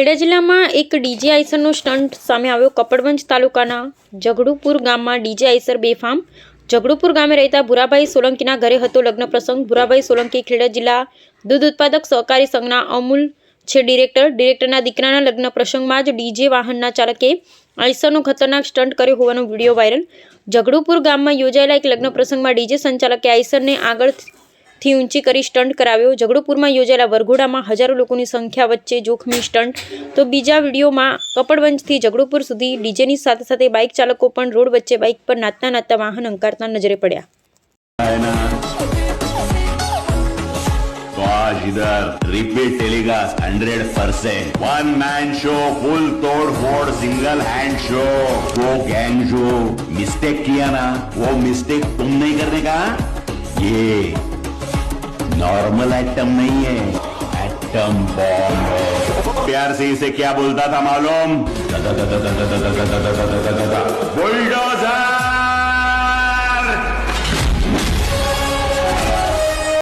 ખેડા જિલ્લામાં એક DJ આઈસરનો stunt સામે આવ્યો કપડવંજ તાલુકાના ઝઘડુપુર ગામમાં ડીજે આઈસર બેફામ. ઝઘડુપુર ગામે રહેતા ભુરાભાઈ સોલંકીના ઘરે હતો લગ્ન પ્રસંગ. ભુરાભાઈ સોલંકી ખેડા જિલ્લા દૂધ ઉત્પાદક સહકારી સંઘના અમૂલ છે ડિરેક્ટર. ડિરેક્ટરના દીકરાના લગ્ન પ્રસંગમાં જ ડીજે વાહનના ચાલકે આઈસરનો ખતરનાક સ્ટન્ટ કર્યો હોવાનો વીડિયો વાયરલ. ઝઘડુપુર ગામમાં યોજાયેલા એક લગ્ન પ્રસંગમાં ડીજે સંચાલકે આઈસરને આગળથી ઊંચી કરી સ્ટન્ટ કરાવ્યો ઝઘડુપુરમાં યોજાયેલા વરઘોડામાં હજારો લોકોની સંખ્યા વચ્ચે જોખમી સ્ટન્ટ તો બીજા વિડીયોમાં કપડવંજથી ઝઘડુપુર સુધી ડીજેની સાથે સાથે બાઇક ચાલકો પણ રોડ વચ્ચે બાઇક પર નાચતા નાચતા વાહન અંકારતા નજરે પડ્યા है ना तो आज इधर repeat टेलीगा hundred percent one man show full तोड़ फोड़ सिंगल हैंड शो वो गैंग शो मिस्टेक किया ना वो मिस्टेक तुम नहीं करने का ये नॉर्मल एटम नहीं है एटम बॉम्ब है प्यार से इसे क्या बोलता था मालूम बोल